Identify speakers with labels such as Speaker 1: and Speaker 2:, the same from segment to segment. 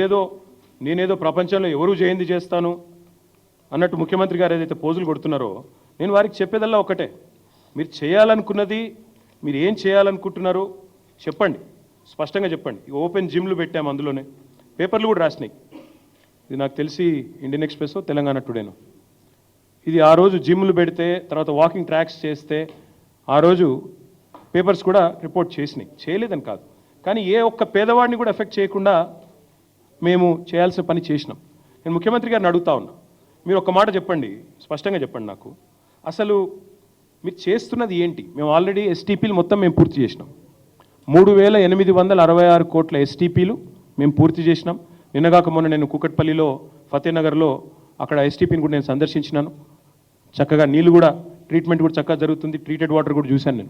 Speaker 1: ఏదో నేనేదో ప్రపంచంలో ఎవరు జయంతి చేస్తాను అన్నట్టు ముఖ్యమంత్రి గారు ఏదైతే పోజులు కొడుతున్నారో నేను వారికి చెప్పేదల్లా ఒకటే. మీరు చేయాలనుకున్నది మీరు ఏం చేయాలనుకుంటున్నారు చెప్పండి. స్పష్టంగా చెప్పండి. ఈ ఓపెన్ జిమ్లు పెట్టాము అందులోనే. పేపర్లు కూడా రాసినాయి. ఇది నాకు తెలిసి ఇండియన్ ఎక్స్ప్రెస్ తెలంగాణ టుడేను. ఇది ఆ రోజు జిమ్లు పెడితే తర్వాత వాకింగ్ ట్రాక్స్ చేస్తే ఆ రోజు పేపర్స్ కూడా రిపోర్ట్ చేసినాయి. చేయలేదని కాదు. కానీ ఏ ఒక్క పేదవాడిని కూడా ఎఫెక్ట్ చేయకుండా మేము చేయాల్సిన పని చేసినాం. నేను ముఖ్యమంత్రి గారిని అడుగుతా ఉన్నా. మీరు ఒక మాట చెప్పండి స్పష్టంగా చెప్పండి నాకు. అసలు మీరు చేస్తున్నది ఏంటి? మేము ఆల్రెడీ ఎస్టీపీలు మొత్తం మేము పూర్తి చేసినాం. మూడు వేల ఎనిమిది వందల అరవై ఆరు కోట్ల ఎస్టీపీలు మేము పూర్తి చేసినాం. నిన్నగాక మొన్న నేను కుకట్పల్లిలో ఫతేనగర్లో అక్కడ ఎస్టీపీని కూడా నేను సందర్శించినాను. చక్కగా నీళ్ళు కూడా ట్రీట్మెంట్ కూడా చక్కగా జరుగుతుంది. ట్రీటెడ్ వాటర్ కూడా చూశాను నేను.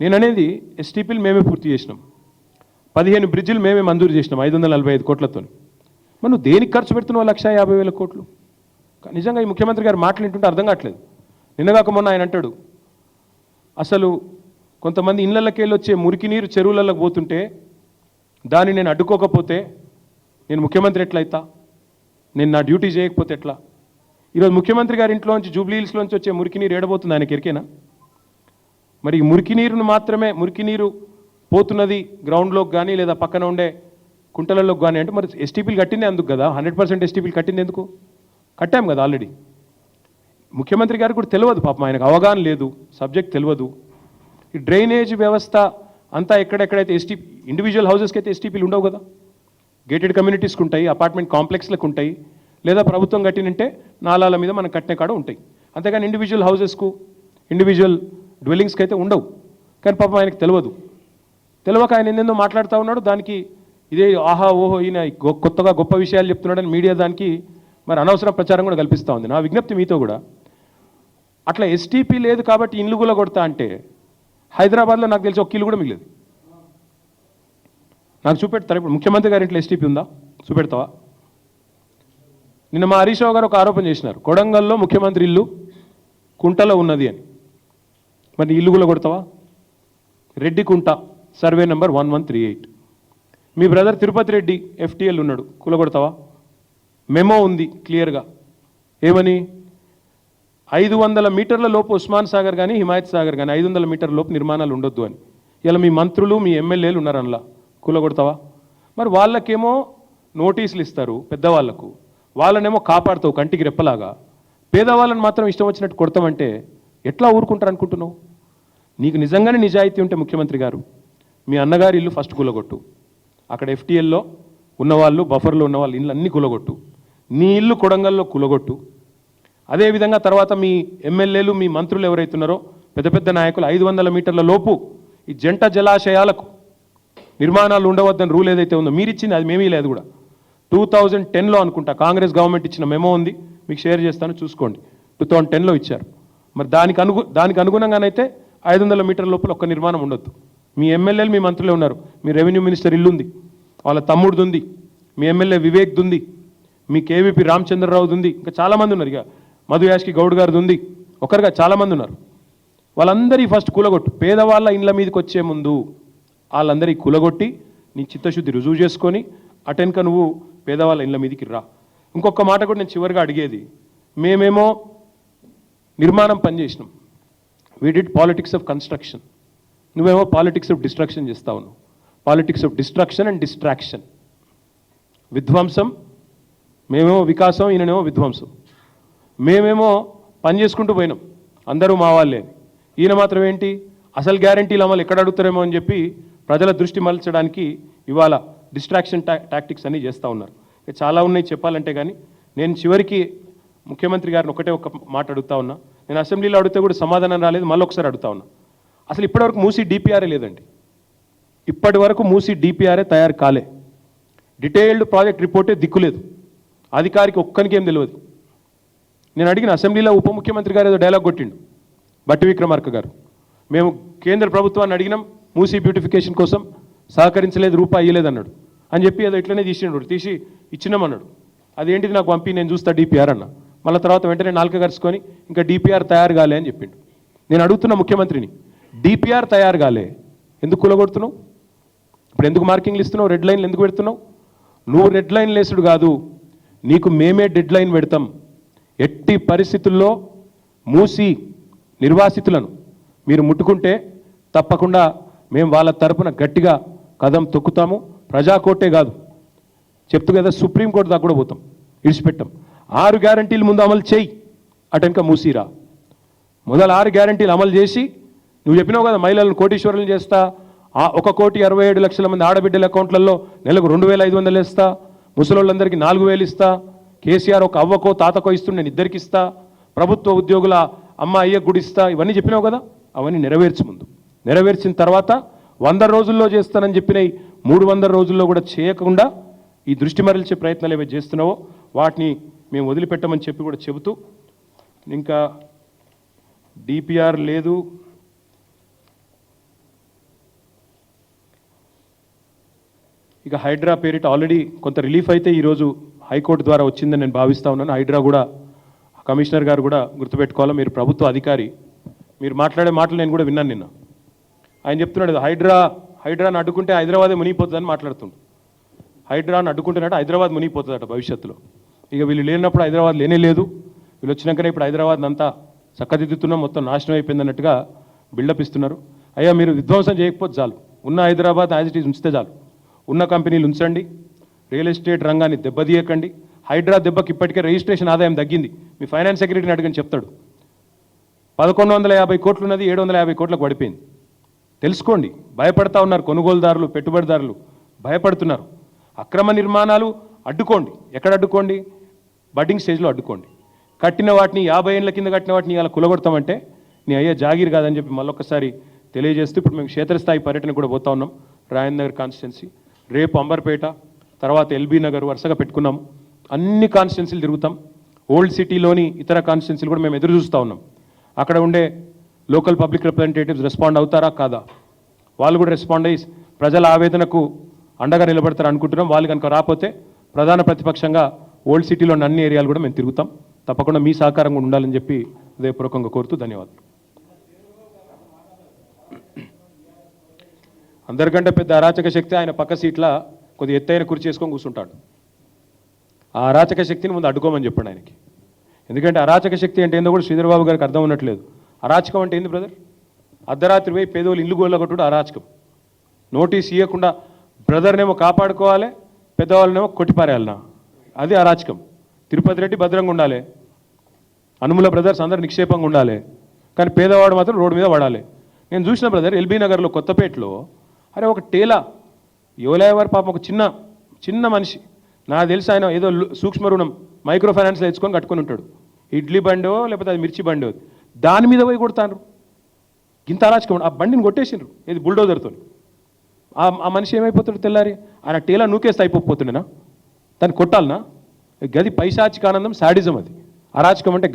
Speaker 1: నేను అనేది ఎస్టీపీలు మేమే పూర్తి చేసినాం. పదిహేను బ్రిడ్జిలు మేమే మంజూరు చేసినాం ఐదు వందల నలభై ఐదు కోట్లతో. మనం దేనికి ఖర్చు పెడుతున్నావు లక్ష యాభై వేల కోట్లు? నిజంగా ఈ ముఖ్యమంత్రి గారు మాటలు వింటుంటే అర్థం కావట్లేదు. నిన్నగాక మొన్న ఆయన అంటాడు అసలు కొంతమంది ఇళ్ళకి వెళ్ళి వచ్చే మురికి నీరు చెరువులలోకి పోతుంటే దాన్ని నేను అడ్డుకోకపోతే నేను ముఖ్యమంత్రి ఎట్లయితా? నేను నా డ్యూటీ చేయకపోతే ఎట్లా? ఈరోజు ముఖ్యమంత్రి గారి ఇంట్లోంచి జూబ్లీ హిల్స్లోంచి వచ్చే మురికి నీరు ఏడబోతుంది ఆయనకి ఎరికేనా? మరి మురికి నీరును మాత్రమే మురికి నీరు పోతున్నది గ్రౌండ్లోకి కానీ లేదా పక్కన ఉండే కుంటలలోకి కానీ అంటే మరి ఎస్టీపీలు కట్టింది అందుకు కదా? హండ్రెడ్ పర్సెంట్ ఎస్టీపీలు కట్టింది ఎందుకు? కట్టాం కదా ఆల్రెడీ ముఖ్యమంత్రి గారికి కూడా తెలియదు పాపం ఆయనకు అవగాహన లేదు సబ్జెక్ట్ తెలియదు. ఈ డ్రైనేజ్ వ్యవస్థ అంతా ఎక్కడెక్కడైతే ఎస్టీ ఇండివిజువల్ హౌసెస్కి అయితే ఎస్టీపీలు ఉండవు కదా? గేటెడ్ కమ్యూనిటీస్కి ఉంటాయి అపార్ట్మెంట్ కాంప్లెక్స్లకు ఉంటాయి లేదా ప్రభుత్వం కట్టినంటే నాలాల మీద మనం కట్టిన కాడ ఉంటాయి. అంతేగాని ఇండివిజువల్ హౌసెస్కు ఇండివిజువల్ డ్వెల్లింగ్స్కి అయితే ఉండవు. కానీ పాపం ఆయనకు తెలియదు. తెలియక ఆయన ఎన్నెందో మాట్లాడుతూ ఉన్నాడు. దానికి ఇదే ఆహా ఓహో ఈయన గొ- కొత్తగా గొప్ప విషయాలు చెప్తున్నాడని మీడియా దానికి మరి అనవసర ప్రచారం కూడా కల్పిస్తూ ఉంది. నా విజ్ఞప్తి మీతో కూడా. అట్లా ఎస్టీపీ లేదు కాబట్టి ఇల్లు కూడా కొడతా అంటే హైదరాబాద్లో నాకు తెలిసి ఒక ఇల్లు కూడా మిగిలేదు. నాకు చూపెడతారు? ఇప్పుడు ముఖ్యమంత్రి గారి ఇంట్లో ఎస్టీపీ ఉందా? చూపెడతావా? నిన్న మా హరీష్ గారు ఒక ఆరోపణ చేసినారు. కొడంగల్లో ముఖ్యమంత్రి ఇల్లు కుంటలో ఉన్నది అని. మరి ఇల్లు కూడా కొడతావా? Reddy Kunta. Survey number one one three eight. మీ బ్రదర్ తిరుపతి రెడ్డి ఎఫ్టీఎల్ ఉన్నాడు. కూలగొడతావా? మెమో ఉంది క్లియర్గా ఏమని? ఐదు వందల మీటర్ల లోపు ఉస్మాన్ సాగర్ కానీ హిమాయత్ సాగర్ కానీ ఐదు వందల మీటర్ల లోపు నిర్మాణాలు ఉండొద్దు అని. ఇలా మీ మంత్రులు మీ ఎమ్మెల్యేలు ఉన్నారు అందులో కూలగొడతావా? మరి వాళ్ళకేమో నోటీసులు ఇస్తారు పెద్దవాళ్ళకు. వాళ్ళనేమో కాపాడుతావు కంటికి రెప్పలాగా. పేదవాళ్ళని మాత్రం ఇష్టం వచ్చినట్టు కొడతామంటే ఎట్లా ఊరుకుంటారు అనుకుంటున్నావు నీకు నిజంగానే నిజాయితీ ఉంటే ముఖ్యమంత్రి గారు. మీ అన్నగారి ఇల్లు ఫస్ట్ కూలగొట్టు. అక్కడ ఎఫ్టీఎల్లో ఉన్నవాళ్ళు బఫర్లో ఉన్నవాళ్ళు ఇల్లు అన్నీ కూలగొట్టు. నీ ఇల్లు కొడంగల్లో కూలగొట్టు. అదేవిధంగా తర్వాత మీ ఎమ్మెల్యేలు మీ మంత్రులు ఎవరైతున్నారో పెద్ద పెద్ద నాయకులు ఐదు వందల మీటర్ల లోపు ఈ జంట జలాశయాలకు నిర్మాణాలు ఉండవద్దని రూల్ ఏదైతే ఉందో మీరు ఇచ్చింది అది మేమీ లేదు కూడా. టూ థౌజండ్ టెన్లో అనుకుంటా కాంగ్రెస్ గవర్నమెంట్ ఇచ్చిన మెమో ఉంది మీకు షేర్ చేస్తాను చూసుకోండి. టూ థౌజండ్ టెన్లో ఇచ్చారు. మరి దానికి అనుగు దానికి అనుగుణంగానైతే ఐదు వందల మీటర్ల లోపల ఒక్క నిర్మాణం ఉండొద్దు. మీ ఎమ్మెల్యేలు మీ మంత్రులే ఉన్నారు. మీ రెవెన్యూ మినిస్టర్ ఇల్లుంది. వాళ్ళ తమ్ముడిది ఉంది మీ ఎమ్మెల్యే వివేక్ది ఉంది మీ కేవీపీ రామచంద్రరావుది ఉంది. ఇంకా చాలామంది ఉన్నారు. ఇక మధు యాష్కి గౌడ్ గారిది ఉంది ఒకరుగా చాలామంది ఉన్నారు. వాళ్ళందరి ఫస్ట్ కూలగొట్టు. పేదవాళ్ళ ఇండ్ల మీదకి వచ్చే ముందు వాళ్ళందరి కూలగొట్టి నీ చిత్తశుద్ధి రుజువు చేసుకొని అటెన్క నువ్వు పేదవాళ్ళ ఇండ్ల మీదకి రా. ఇంకొక మాట కూడా నేను చివరిగా అడిగేది. మేమేమో నిర్మాణం పనిచేసినాం. We did politics of construction నువ్వేమో పాలిటిక్స్ ఆఫ్ డిస్ట్రక్షన్ చేస్తా నువ్వు. Politics of destruction and distraction విధ్వంసం మేమేమో వికాసం ఈయననేమో విధ్వంసం. మేమేమో పని చేసుకుంటూ పోయినాం. అందరూ మా వాళ్ళే. ఈయన మాత్రం ఏంటి? అసలు గ్యారంటీలు అమలు ఎక్కడ అడుగుతారేమో అని చెప్పి ప్రజల దృష్టి మలచడానికి ఇవాళ డిస్ట్రాక్షన్ టా టాక్టిక్స్ అన్నీ చేస్తూ ఉన్నారు. ఇక చాలా ఉన్నాయి చెప్పాలంటే కానీ నేను చివరికి ముఖ్యమంత్రి గారిని ఒకటే ఒక మాట అడుగుతా ఉన్నా. నేను అసెంబ్లీలో అడిగితే కూడా సమాధానం రాలేదు మళ్ళీ ఒకసారి అడుగుతా ఉన్నా. అసలు ఇప్పటివరకు మూసీ డిపిఆర్ఏ లేదండి. ఇప్పటి వరకు మూసీ డిపిఆర్ఏ తయారు కాలే. డీటెయిల్డ్ ప్రాజెక్ట్ రిపోర్టే దిక్కులేదు అధికారికి ఒక్కరికి ఏం తెలియదు. నేను అడిగిన అసెంబ్లీలో ఉప ముఖ్యమంత్రి గారు ఏదో డైలాగ్ కొట్టిండు. బట్టి విక్రమార్క గారు. మేము కేంద్ర ప్రభుత్వాన్ని అడిగినాం మూసీ బ్యూటిఫికేషన్ కోసం సహకరించలేదు రూపాయి ఇయ్యలేదు అన్నాడు. అని చెప్పి ఏదో ఇట్లనే తీసిండు తీసి ఇచ్చినామన్నాడు అదేంటిది నాకు పంపి నేను చూస్తా డిపిఆర్ అన్న. మళ్ళీ తర్వాత వెంటనే నాలుక కరుచుకొని ఇంకా డిపిఆర్ తయారు కాలే అని చెప్పిండు. నేను అడుగుతున్న ముఖ్యమంత్రిని డిపిఆర్ తయారు కాలే. ఎందుకు కూలగొడుతున్నావు? ఇప్పుడు ఎందుకు మార్కింగ్లు ఇస్తున్నావు? రెడ్ లైన్లు ఎందుకు పెడుతున్నావు? నువ్వు రెడ్ లైన్ లేసుడు కాదు. నీకు మేమే డెడ్ లైన్ పెడతాం. ఎట్టి పరిస్థితుల్లో మూసి నిర్వాసితులను మీరు ముట్టుకుంటే తప్పకుండా మేము వాళ్ళ తరపున గట్టిగా కదం తొక్కుతాము. ప్రజాకోర్టే కాదు. చెప్తూ కదా సుప్రీంకోర్టు దాకా కూడా పోతాం. ఇడిచిపెట్టాం. ఆరు గ్యారంటీలు ముందు అమలు చేయి. అటెనక మూసిరా. మొదలు ఆరు గ్యారంటీలు అమలు చేసి నువ్వు చెప్పినావు కదా మహిళలను కోటీశ్వరులు చేస్తా. ఆ ఒక కోటి అరవై ఏడు లక్షల మంది ఆడబిడ్డల అకౌంట్లలో నెలకు రెండు వేల ఐదు వందలు ఇస్తా ముసలోళ్ళందరికీ నాలుగు వేలు ఇస్తా. కేసీఆర్ ఒక అవ్వకో తాతకో ఇస్తుండే నేను ఇద్దరికి ఇస్తా. ప్రభుత్వ ఉద్యోగుల అమ్మ అయ్య గుడిస్తా. ఇవన్నీ చెప్పినావు కదా? అవన్నీ నెరవేర్చు ముందు. నెరవేర్చిన తర్వాత వంద రోజుల్లో చేస్తానని చెప్పిన మూడు వందల రోజుల్లో కూడా చేయకుండా ఈ దృష్టి మరల్చే ప్రయత్నాలు ఏవైతే చేస్తున్నావో వాటిని మేము వదిలిపెట్టమని చెప్పి కూడా చెబుతూ ఇంకా డిపిఆర్ లేదు ఇక హైడ్రా పేరిట ఆల్రెడీ కొంత రిలీఫ్ అయితే ఈరోజు హైకోర్టు ద్వారా వచ్చిందని నేను భావిస్తా ఉన్నాను. హైడ్రా కూడా కమిషనర్ గారు కూడా గుర్తుపెట్టుకోవాలి? మీరు ప్రభుత్వ అధికారి. మీరు మాట్లాడే మాటలు నేను కూడా విన్నాను నిన్న. ఆయన చెప్తున్నాడు హైడ్రా హైడ్రాని అడ్డుకుంటే హైదరాబాదే మునిగిపోతుందని మాట్లాడుతుండు. హైడ్రాని అడ్డుకుంటున్నట్టు హైదరాబాద్ మునిగిపోతుందట భవిష్యత్తులో. ఇక వీళ్ళు లేనప్పుడు హైదరాబాద్ లేనే లేదు. వీళ్ళు వచ్చినాకనే ఇప్పుడు హైదరాబాద్ అంతా చక్కదిద్దుతున్నా మొత్తం నాశనం అయిపోయింది అన్నట్టుగా బిల్డప్ ఇస్తున్నారు. అయ్యా మీరు విధ్వంసం చేయకపోతే చాలు. ఉన్న హైదరాబాద్ యాజ్ ఇట్ ఈజ్ ఉంచితే చాలు. ఉన్న కంపెనీలు ఉంచండి. రియల్ ఎస్టేట్ రంగాన్ని దెబ్బతీయకండి. హైడ్రా దెబ్బకి ఇప్పటికే రిజిస్ట్రేషన్ ఆదాయం తగ్గింది. మీ ఫైనాన్స్ సెక్రటరీని అడగని చెప్తాడు. పదకొండు వందల యాభై కోట్లు ఉన్నది ఏడు వందల యాభై కోట్లకు పడిపోయింది. తెలుసుకోండి భయపడతా ఉన్నారు కొనుగోలుదారులు పెట్టుబడిదారులు. భయపడుతున్నారు. అక్రమ నిర్మాణాలు అడ్డుకోండి. ఎక్కడ అడ్డుకోండి? బడ్డింగ్ స్టేజ్లో అడ్డుకోండి. కట్టిన వాటిని యాభై ఏళ్ళ కింద కట్టిన వాటిని ఇలా కులగొడతామంటే నీ అయ్యే జాగీర్ కాదని చెప్పి మళ్ళొకసారి తెలియజేస్తూ ఇప్పుడు మేము క్షేత్రస్థాయి పర్యటన కూడా పోతా ఉన్నాం. రాయన్ నగర్ కాన్స్టిట్యున్సీ. రేపు అంబర్పేట తర్వాత ఎల్బీ నగర్ వరుసగా పెట్టుకున్నాం. అన్ని కాన్స్టిట్యున్సీలు తిరుగుతాం. ఓల్డ్ సిటీలోని ఇతర కాన్స్టిట్యున్సీలు కూడా మేము ఎదురు చూస్తూ ఉన్నాం. అక్కడ ఉండే లోకల్ పబ్లిక్ రిప్రజెంటేటివ్స్ రెస్పాండ్ అవుతారా? కాదా? వాళ్ళు కూడా రెస్పాండ్ అయ్యి ప్రజల ఆవేదనకు అండగా నిలబడతారు అనుకుంటున్నాం. వాళ్ళు కనుక రాకపోతే ప్రధాన ప్రతిపక్షంగా ఓల్డ్ సిటీలోని అన్ని ఏరియాలు కూడా మేము తిరుగుతాం. తప్పకుండా మీ సహకారం కూడా ఉండాలని చెప్పి హృదయపూర్వకంగా కోరుతూ ధన్యవాదాలు. అందరికంటే పెద్ద అరాచక శక్తి ఆయన పక్క సీట్ల కొద్ది ఎత్తైన కుర్చీ చేసుకొని కూర్చుంటాడు. ఆ అరాచక శక్తిని ముందు అడ్డుకోమని చెప్పండి ఆయనకి. ఎందుకంటే అరాచక శక్తి అంటే ఏందో కూడా శ్రీధరబాబు గారికి అర్థం ఉన్నట్లేదు అరాచకం అంటే ఏంది బ్రదర్? అర్ధరాత్రి పోయి పేదోళ్ళు ఇల్లు గోళ్ళగొట్టుడు అరాచకం. నోటీస్ ఇవ్వకుండా బ్రదర్నేమో కాపాడుకోవాలి పెద్దవాళ్ళనేమో కొట్టిపారేయాలనా? అది అరాచకం. తిరుపతి రెడ్డి భద్రంగా ఉండాలి. అనుముల బ్రదర్స్ అందరు నిక్షేపంగా ఉండాలి. కానీ పేదవాడు మాత్రం రోడ్డు మీద పడాలి. నేను చూసిన బ్రదర్ ఎల్బీ నగర్లో కొత్తపేటలో అరే ఒక టేలా యువలేవారి పాపం ఒక చిన్న చిన్న మనిషి. నాకు తెలిసి ఆయన ఏదో సూక్ష్మ రుణం మైక్రో ఫైనాన్స్ తెచ్చుకొని కట్టుకొని ఉంటాడు. ఇడ్లీ బండో లేకపోతే అది మిర్చి బండో దాని మీద పోయి కొడతాను ఇంత అరాచకం ఆ బండిని కొట్టేసిండ్రు ఇది బుల్డోజర్తో. ఆ ఆ మనిషి ఏమైపోతాడు తెల్లారి? ఆయన టేలా నూకేస్తే అయిపోతుండేనా దాన్ని కొట్టాలనా? గది పైశాచిక ఆనందం శాడిజం అది. అరాచకం అంటే